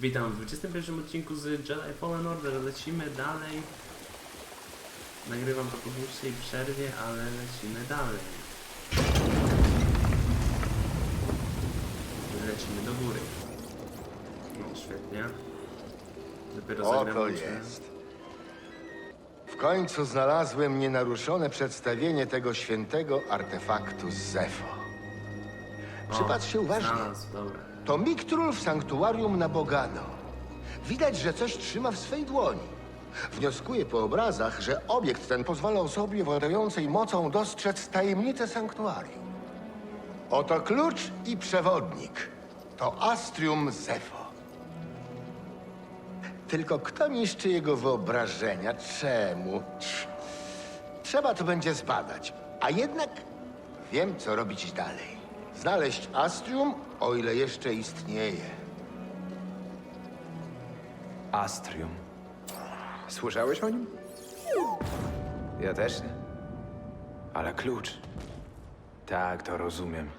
Witam w 21 odcinku z Jedi Fallen Order. Lecimy dalej. Nagrywam to po dłuższej przerwie, ale lecimy dalej. Lecimy do góry. No świetnie. Dopiero Oto zagraliśmy. jest. W końcu znalazłem nienaruszone przedstawienie tego świętego artefaktu z Zefo. O, Przypatrz się uważnie. Znalazł, dobra. To Miktról w sanktuarium na Bogano. Widać, że coś trzyma w swej dłoni. Wnioskuję po obrazach, że obiekt ten pozwala osobie władającej mocą dostrzec tajemnice sanktuarium. Oto klucz i przewodnik. To Astrium Zefo. Tylko kto niszczy jego wyobrażenia? Czemu? Trzeba to będzie zbadać. A jednak wiem, co robić dalej. Znaleźć Astrium, o ile jeszcze istnieje. Astrium. Słyszałeś o nim? Ja też nie. Ale klucz. Tak, to rozumiem.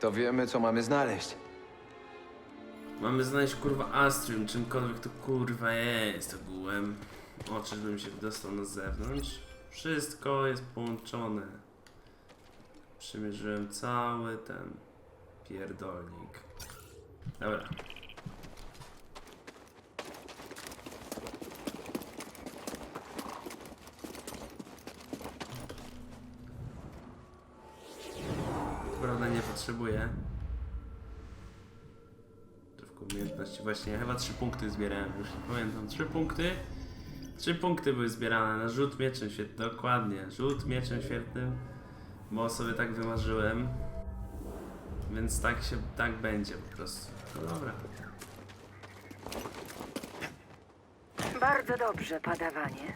To wiemy, co mamy znaleźć. Mamy znaleźć kurwa Astrium, czymkolwiek to kurwa jest ogółem. O, czyżbym się dostał na zewnątrz? Wszystko jest połączone. Przymierzyłem cały ten pierdolnik. Dobra. Prawda nie potrzebuję. Umiejętności. Właśnie, ja chyba trzy punkty zbierałem, już nie pamiętam. Punkty? Trzy punkty były zbierane na rzut mieczem świetnym. Dokładnie, rzut mieczem świetnym. Bo sobie tak wymarzyłem. Więc tak się, tak będzie po prostu. No dobra. Bardzo dobrze, padawanie.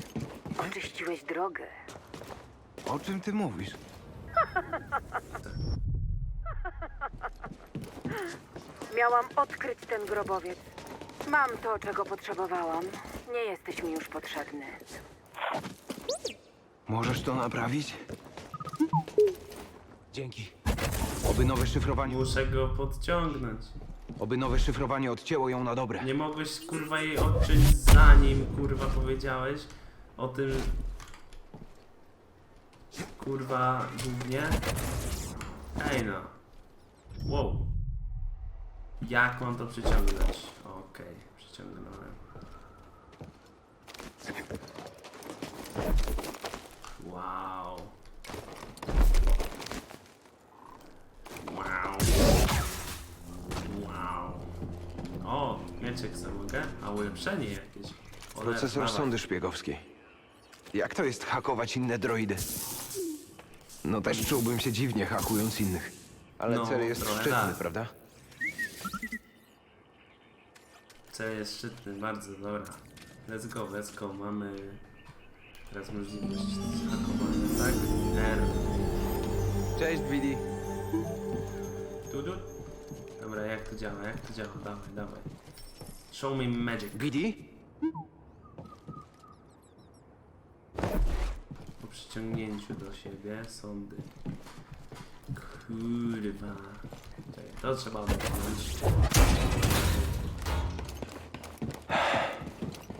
Oczyściłeś drogę. O czym ty mówisz? Miałam odkryć ten grobowiec. Mam to, czego potrzebowałam. Nie jesteś mi już potrzebny. Możesz to naprawić? Dzięki. Oby nowe szyfrowanie, Muszę go podciągnąć. oby nowe szyfrowanie odcięło ją na dobre. Nie mogłeś kurwa jej odciąć zanim kurwa powiedziałeś o tym kurwa głównie. Ej no. Wow. Jak mam to przyciągnąć? Okej, przyciągnąłem. Wow. O, mieczek sobie mogę? A ulepszenie jakieś. Cholera, Procesor dawaj. sondy szpiegowskiej. Jak to jest hakować inne droidy? No też czułbym się dziwnie hakując innych. Ale No, cel jest trochę szczytny, tak. prawda? Cel jest szczytny, bardzo dobra. Let's go, let's go. Mamy teraz możliwość hakowania, tak? R. Cześć, Billy. Tu, tu. Dobra, jak to działa, jak to działa? Dawaj, dawaj. Show me magic. Billy? Po przyciągnięciu do siebie sondy. Kurwa. Czekaj, To trzeba odepchnąć.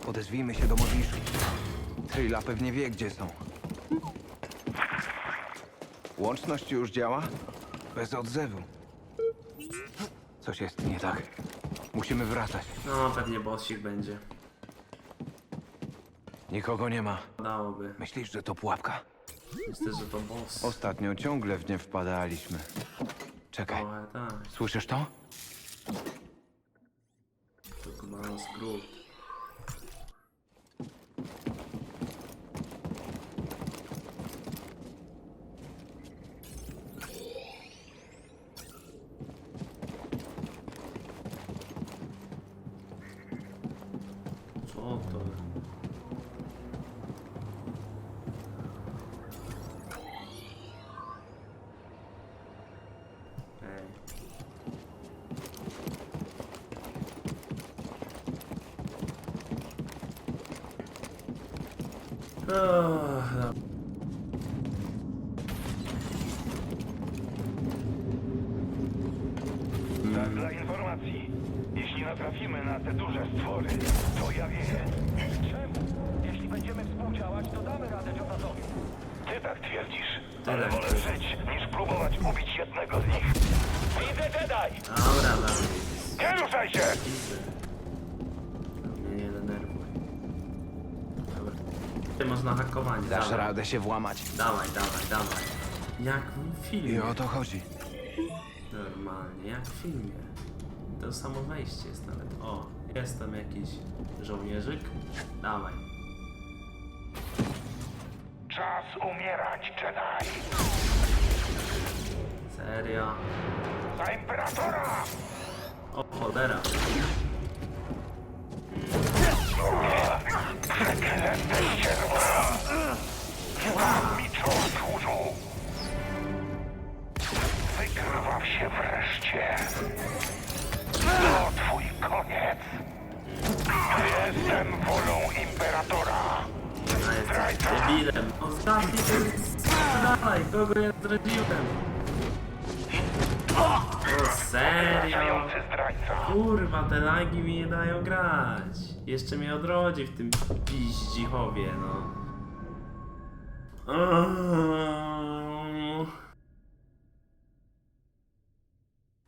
Odezwijmy się do modliszów. Tryla pewnie wie, gdzie są. Łączność już działa? Bez odzewu. Coś jest nie tak. Musimy wracać. No, pewnie bossik będzie. Nikogo nie ma. Dałoby. Myślisz, że to pułapka? Myślę, że to boss. Ostatnio ciągle w nie wpadaliśmy. Czekaj, Trochę tak. słyszysz to? To chyba skrót. Informacji. Jeśli naprawdę trafimy na te duże stwory. To ja wiem. Czemu? Jeśli będziemy współdziałać, to damy radę Jonathowi. Ty tak twierdzisz. Ale tak wolę żyć, niż próbować ubić jednego z nich. Widzę Jedi! Dobra, dobra. Nie ruszaj się! Widzę. Mnie nie denerwuj. Dobra. Ty można hakowanie. Dasz dawaj. radę się włamać. Dawaj, dawaj, dawaj. Jak w I filmie. o to chodzi. Normalnie, jak w filmie. To samo wejście jest nawet. O, jest tam jakiś żołnierzyk. Dawaj. Czas umierać, Jedi! Serio. Za Imperatora! O, cholera. Mi co służą! Wykrwaw się wreszcie! Jestem wolą Imperatora! A jest debilem. Ostatni Dawaj, kogo ja zdradziłem? O, serio? Zdrajca! Kurwa, te lagi mi nie dają grać. Jeszcze mnie odrodzi w tym piździchowie, no.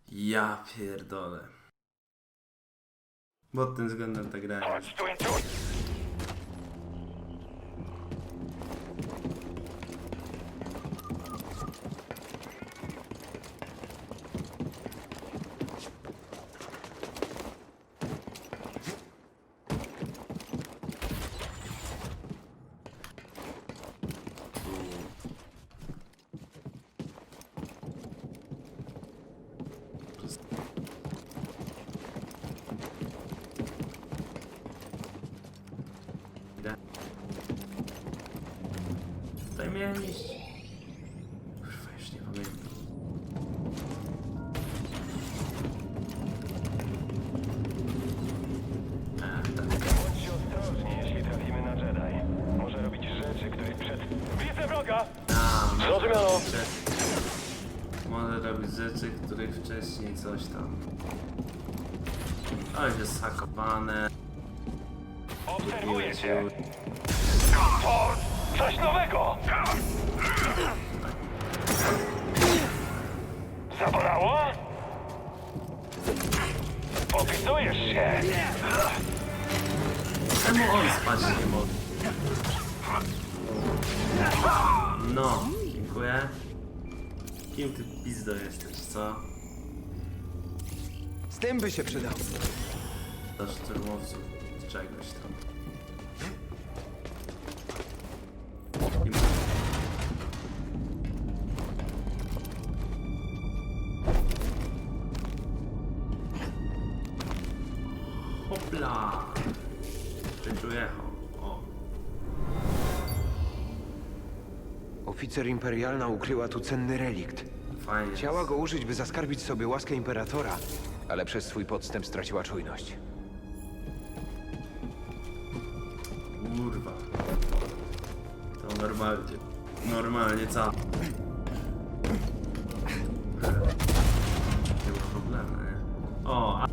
Ja pierdolę. Pod tym względem ta gra jest. Chodź tu, intuit! Idę. Tutaj miałem iść. Kurwa, już nie pamiętam. A, tak. Bądźcie ostrożni, jeśli trafimy na Jedi. Może robić rzeczy, których przed... Widzę wroga! A, Zrozumiano. Może robić rzeczy, których wcześniej coś tam. Już jest hakowane. Obserwuję Się. cię! Coś nowego! No, dziękuję. Kim ty pizdo jesteś, co? Z tym by się przydał. Do szturmowców czegoś tam. Oficer imperialna ukryła tu cenny relikt. Fajnie. Chciała go użyć, by zaskarbić sobie łaskę imperatora, ale przez swój podstęp straciła czujność. Kurwa. To normalnie. Normalnie co? Nie ma problemu, nie? O, a...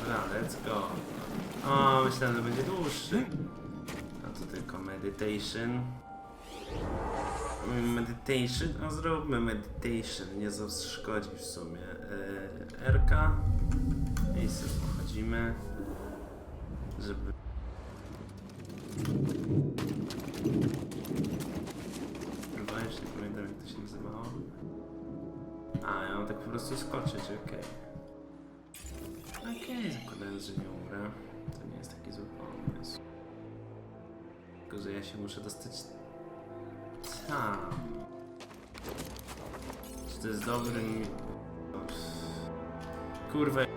Dobra, let's go. O, myślałem, że będzie dłuższy. A to tylko meditation. Meditation? No zróbmy meditation, nie zaszkodzi w sumie. Yy, RK. I sobie pochodzimy. Żeby Chyba już nie pamiętam jak to się nazywało. A, ja mam tak po prostu skoczyć, okej. Okej, zakładając, że nie umrę. To nie jest taki zły pomysł. Tylko, że ja się muszę dostać tam. Czy to jest dobry... Kurwa. Jak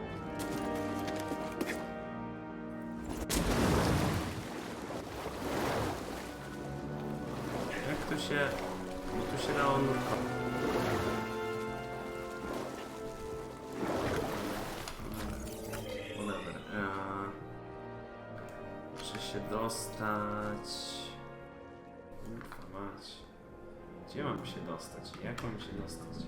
tu się... Bo tu się dało nurkować. Muszę się dostać... Gdzie mam się dostać? Jak mam się dostać?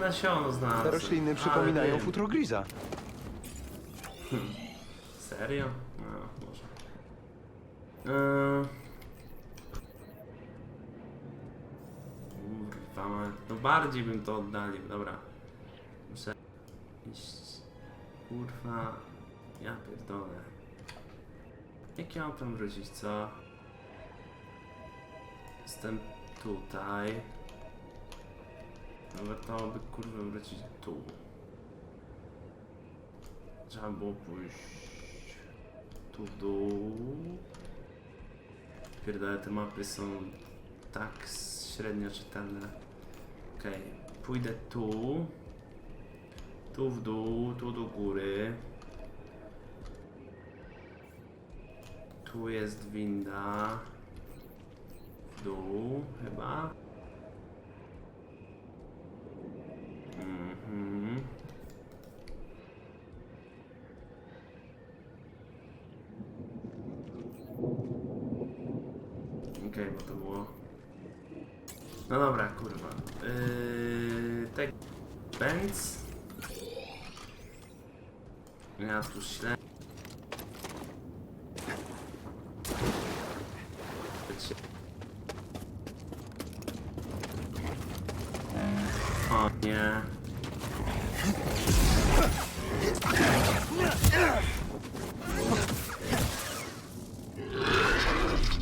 Nasiono znalazłem. Rośliny Ale przypominają wiem. futro griza. Serio? No, może. Eee... Kurwa, no bardziej bym to oddalił, dobra. Muszę iść. Kurwa, ja pierdolę. Jak ja mam tam wrócić, co? Jestem tutaj. No to by kurwa wrócić tu. Trzeba było pójść tu w dół. Pierdolę, te mapy są tak średnio czytelne. Okej, pójdę tu. Tu w dół, tu do góry. Tu jest winda. W dół chyba. Mhm. Okej, bo to było. No dobra, kurwa. Yy, tak. Benz. Ja tu ślę. O nie.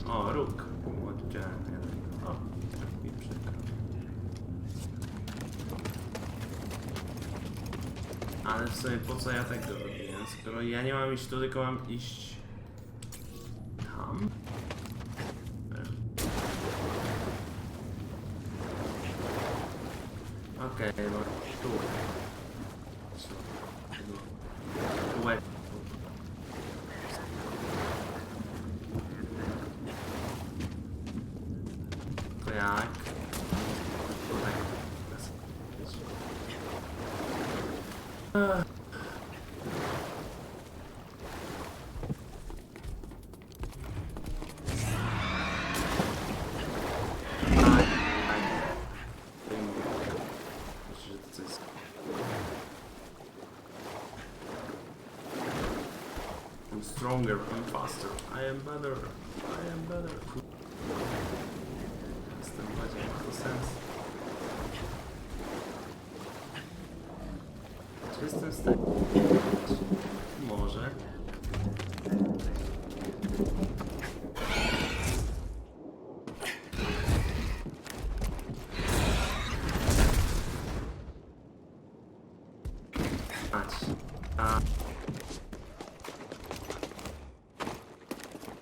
O, róg. Oddziałem jeden. O, tak mi przykro. Ale w sumie po co ja tak robiłem? Skoro ja nie mam iść tu, tylko mam iść stronger, I'm faster, I am better, I am better. Jestem bardziej, ma to sens.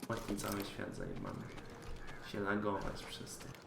Właśnie cały świat zajebany. Się lagować przez to.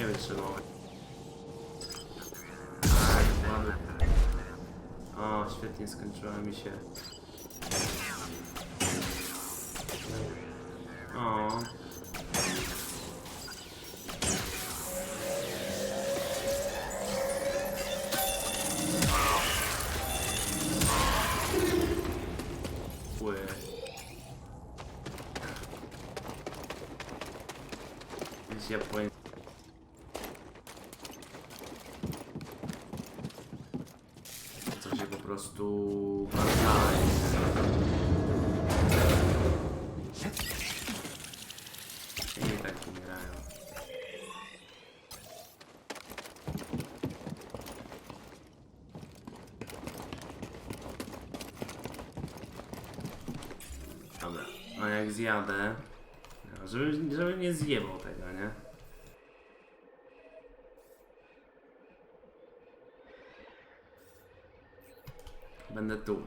Nie wytrzymałem. Mamy. O, świetnie skończyła mi się. Dobra, a jak zjadę, żeby, żeby nie zjebał tego, nie? Będę tu.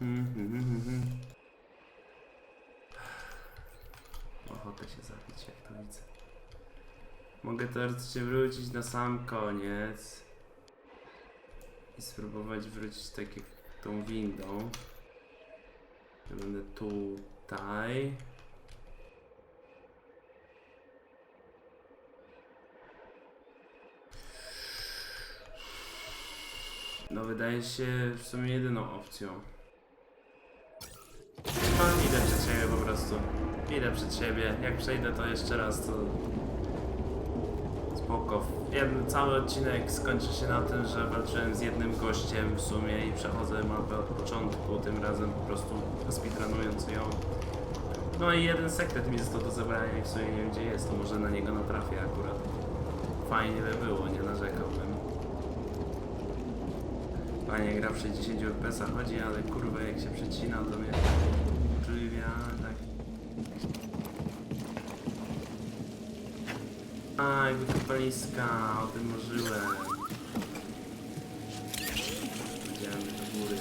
mhm, mhm, mhm. Ochotę się zabić, jak to widzę. Mogę teoretycznie wrócić na sam koniec i spróbować wrócić tak jak tą windą. Ja Będę tutaj. No wydaje się w sumie jedyną opcją. No idę przed siebie po prostu. Idę przed siebie. Jak przejdę to jeszcze raz to... Spoko. Jeden, cały odcinek skończy się na tym, że walczyłem z jednym gościem w sumie i przechodzę mapę od początku, tym razem po prostu speedrunując ją. No i jeden sekret mi został do zebrania i w sumie nie wiem gdzie jest, to może na niego natrafię akurat. Fajnie by było, nie narzekałbym. Panie gra w 60 fps chodzi, ale kurwa jak się przecina to mnie uczliwia, tak. Aj, wykopaliska, o tym marzyłem. Idziemy do góry.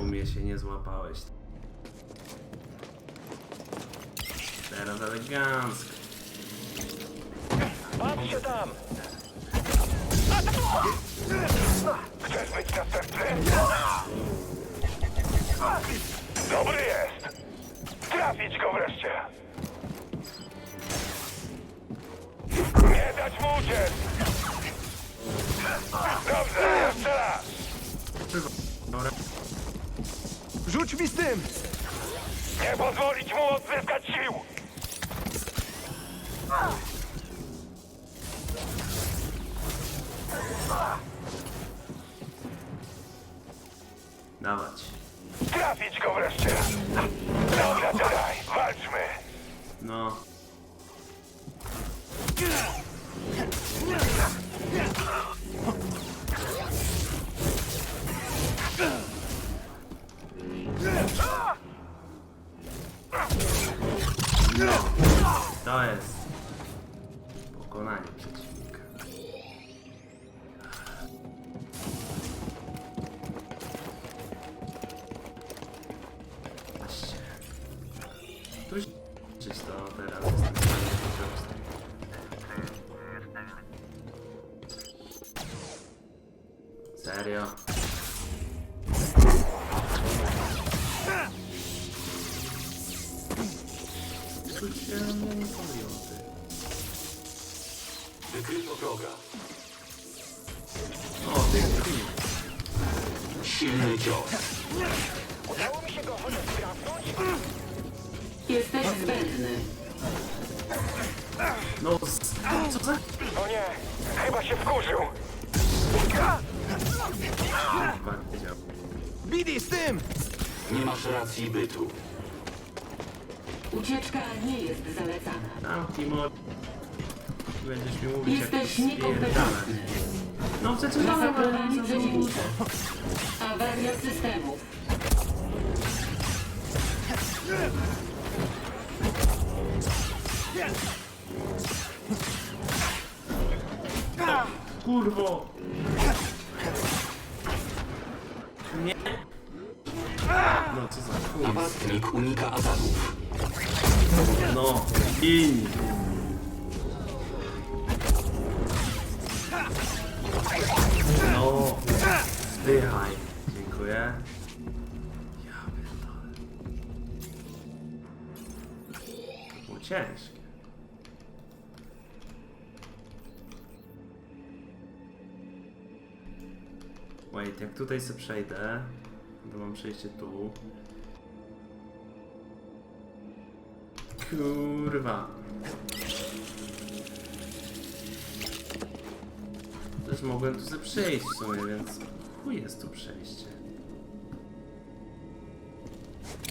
U mnie się nie złapałeś. Teraz elegancko. Patrzcie tam! Chcesz być następny? Dobry jest! Trafić go wreszcie! Nie dać mu uciec! Dobrze, jeszcze raz! Dobra. Rzuć mi z tym! Nie pozwolić mu odzyskać sił! Dawać. Trafić go wreszcie! Dobra, Jedi, walczmy! No. Wykryto wroga. O, ty, ty. Silny cios. Udało mi się go chociaż trafnąć? Jesteś zbędny. No, z... co za... O nie, chyba się wkurzył! Bidi, z tym! Nie masz racji bytu. Ucieczka nie jest zalecana. Mor... Będziesz mi mówić, jak to Jesteś niekompetentny. No przecież mamy Zaprowadzi przeciwnika. Awaria systemów. Kurwo! Nie! No co za chuj. Napastnik unika ataków. No, gin! Tutaj sobie przejdę, to mam przejście tu. Kurwa. Też mogłem tu sobie przejść w sumie, więc chuj jest tu przejście.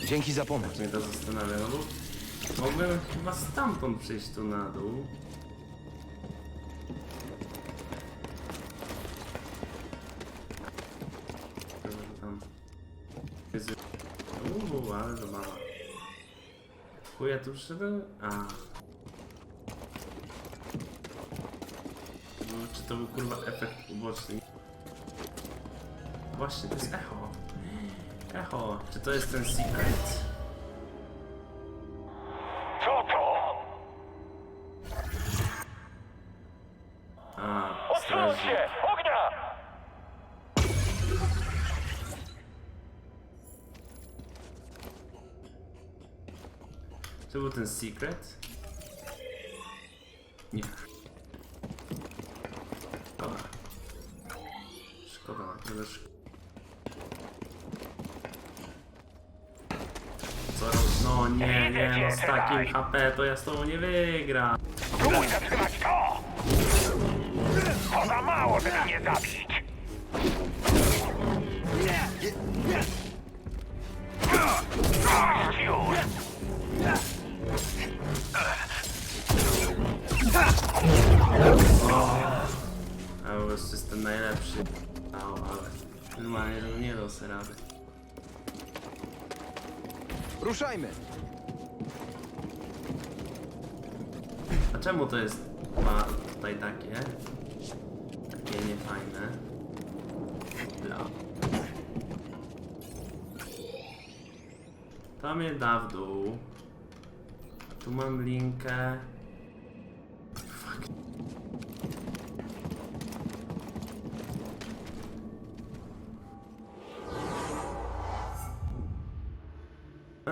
Dzięki za pomoc. Mnie to zastanawia, no bo mogłem chyba stamtąd przejść tu na dół. Tu? A. był, czy to był kurwa efekt uboczny. Właśnie, to jest echo. Echo, czy to jest ten secret? Ten secret? Nie. Szkoda. Szkoda. Co? No nie, nie, no z takim HP to ja z tobą nie wygram. Spróbuj zatrzymać to! To za mało, żeby mnie zabić! A po prostu jestem najlepszy. Au, ale normalnie to nie dał sobie rady. Ruszajmy! A czemu to jest ma tutaj takie? Takie niefajne. Bla. To mnie da w dół. Tu mam linkę.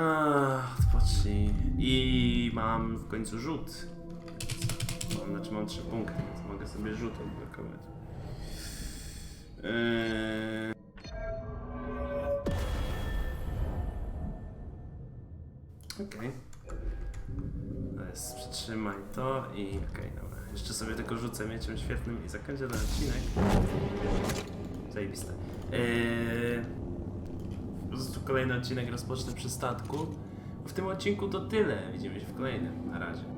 Ach. I mam w końcu rzut. Mam, znaczy mam trzy punkty, więc mogę sobie rzut odblokować. Eee... Okej. Jest, przytrzymaj to i okej, dobra. Jeszcze sobie tylko rzucę mieczem świetnym i zakończę ten odcinek. Zajebiste. Eee... Kolejny odcinek rozpocznę przy statku. W tym odcinku to tyle. Widzimy się w kolejnym. Na razie.